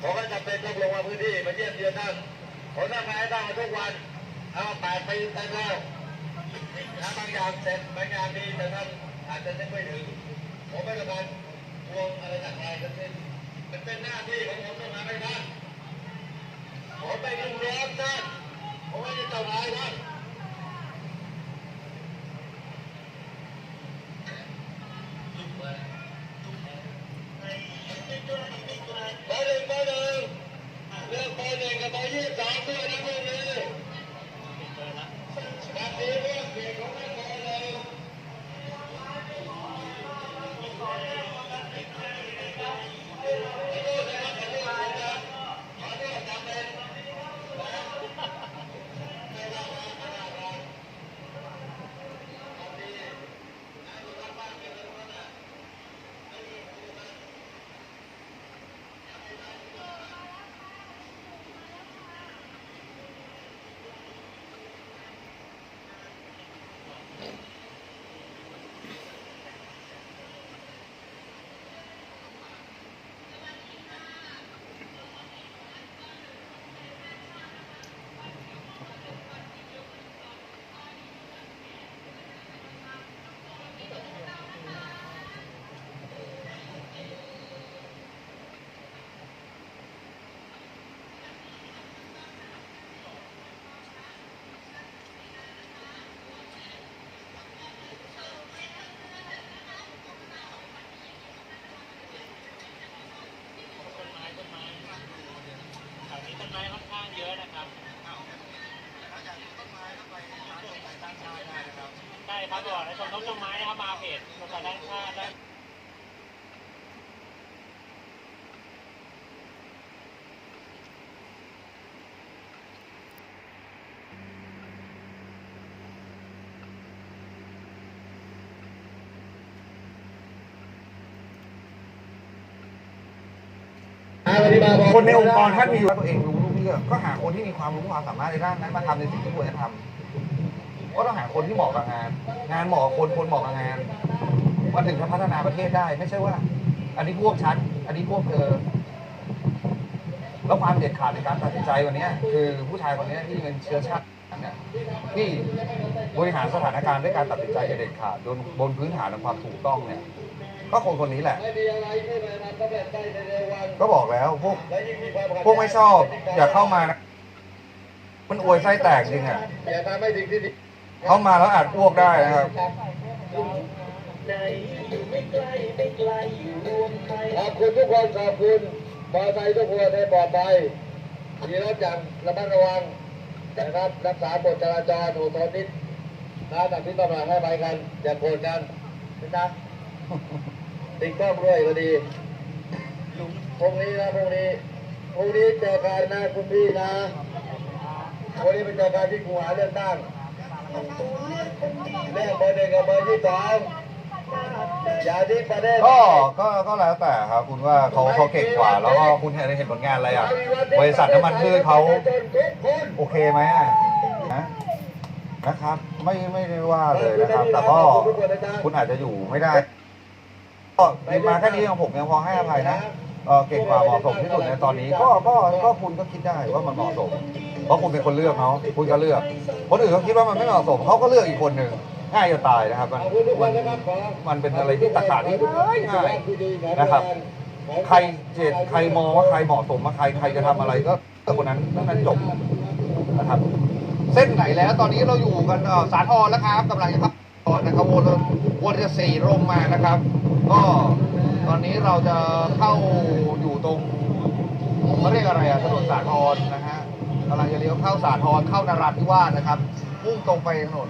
ผมก็จะเป็นต้องลงมาพื้นที่มาเยี่ยมเยือนท่านผมทำงานให้ท่านมาทุกวันเอาแปดปีเต็มแล้วนะบางอย่างเสร็จบางอย่างดีแต่ท่านอาจจะนึกไม่ถึงผมไม่ต้องการทวงอะไรจากใครทั้งสิ้นมันเป็นหน้าที่ของผมต้องทำให้ท่านผมไปดูแลท่านผมไม่ได้เจ้านายท่านเบ ข้ครับใช่อนชมรมต้นไม้นะครับมาเพจสถานด้านชาติได้คนในองค์กรท่านมีอยู่ตัวเองรู้ รู้ก็หาคนที่มีความรู้ความสามารถในด้านนั้นมาทำในสิ่งที่ควรจะทำก็ต้องหาคนที่เหมาะกับงาน งานเหมาะกับคนคนเหมาะกับงานมันถึงจะพัฒนาประเทศได้ ไม่ใช่ว่า อันนี้พวกฉันอันนี้พวกเธอแล้วความเด็ดขาดในการตัดสินใจวันนี้คือผู้ชายคนนี้ที่เป็นเชื้อชาติเนี่ยที่บริหารสถานการณ์ด้วยการตัดสินใจอย่างเด็ดขาดบนบนพื้นฐานของความถูกต้องเนี่ย ก็คนคนนี้แหละไม่มีอะไรที่ไม่ทำสำเร็จได้ในเร็ววันก็บอกแล้วพวกและยิ่งมีความขัดแย้งพวกไม่ชอบ อย่าเข้ามานะมันอวยไส้แตกจริงอะอย่าทำให้สิ่งที่ดีเข้ามาแล้วอาจอ้วกได้นะครับขอบคุณทุกคนขอบคุณมอเตอร์ไซค์ทุกคนให้ปลอดภัยขี่รถอย่างระมัดระวังนะครับรักษากฎจราจรถูกทนนิดนะแต่ที่ต้องมาให้ไปกันอย่าโกรธกันนะ ติดกล้องด้วยก็ดีพรุ่งนี้นะพรุ่งนี้พรุ่งนี้เจอกันนะคุณพี่นะพรุ่งนี้เป็นเจอกันที่กูหาเลือกตั้งเลือกเบอร์หนึ่งกับเบอร์ที่สองอย่าทิ้ประเทศก็ก็ก็แล้วแต่ครับ คุณว่าเขาเขาเก่งกว่า แล้วก็คุณเห็นเห็นผลงานอะไรอะ บริษัทน้ำมันพืชเขาโอเคไหมอะนะนะครับ ไม่ไม่ได้ว่าเลยนะครับ แต่ก็คุณอาจจะอยู่ไม่ได้ ก็มาแค่นี้ของผมยังพอให้อภัยนะเออเก่งกว่าเหมาะสมที่สุดในตอนนี้ ก็ก็ก็คุณก็คิดได้ว่ามันเหมาะสม เพราะคุณเป็นคนเลือกเขาคุณก็เลือก คนอื่นเขาคิดว่ามันไม่เหมาะสมเขาก็เลือกอีกคนหนึ่งง่ายจะตายนะครับมันมันมันเป็นอะไรที่ตัดขาดที่ง่ายง่ายนะครับ ใครเจตใครมองว่าใครเหมาะสมว่าใครใครจะทำอะไรก็ก็คนนั้นนั้นจบนะครับ เส้นไหนแล้วตอนนี้เราอยู่กันเอ่อสาทรแล้วครับกำลังจะเข้า ตอนนะครับวนวนจะสี่ลงมานะครับ ก็ตอนนี้เราจะเข้าอยู่ตรงเขาเรียกอะไรอะถนนสาทรนะฮะกำลังจะเลี้ยวเข้าสาทรเข้านราธิวาสนะครับมุ่งตรงไปถนน